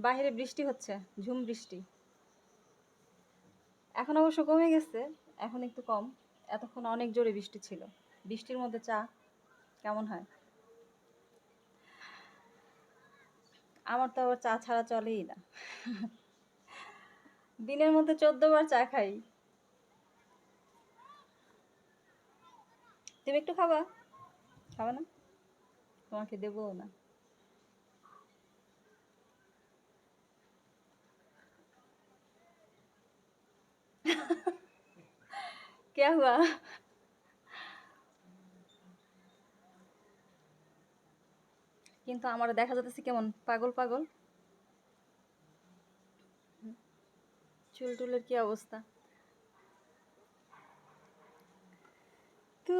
বাইরে বৃষ্টি হচ্ছে, ঝুম বৃষ্টি। এখন অবশ্য কমে গেছে, এখন একটু কম। এতক্ষণ অনেক জোরে বৃষ্টি ছিল। বৃষ্টির মধ্যে চা কেমন হয়? আমার তো আবার চা ছাড়া চলেই না। দিনের মধ্যে চোদ্দ বার চা খাই। তুমি একটু খাবা? খাবা না? তোমাকে দেবো না। क्या हुआ কিন্তু আমার দেখা যাচ্ছে কেমন পাগল পাগল চুল টুলের কি অবস্থা तू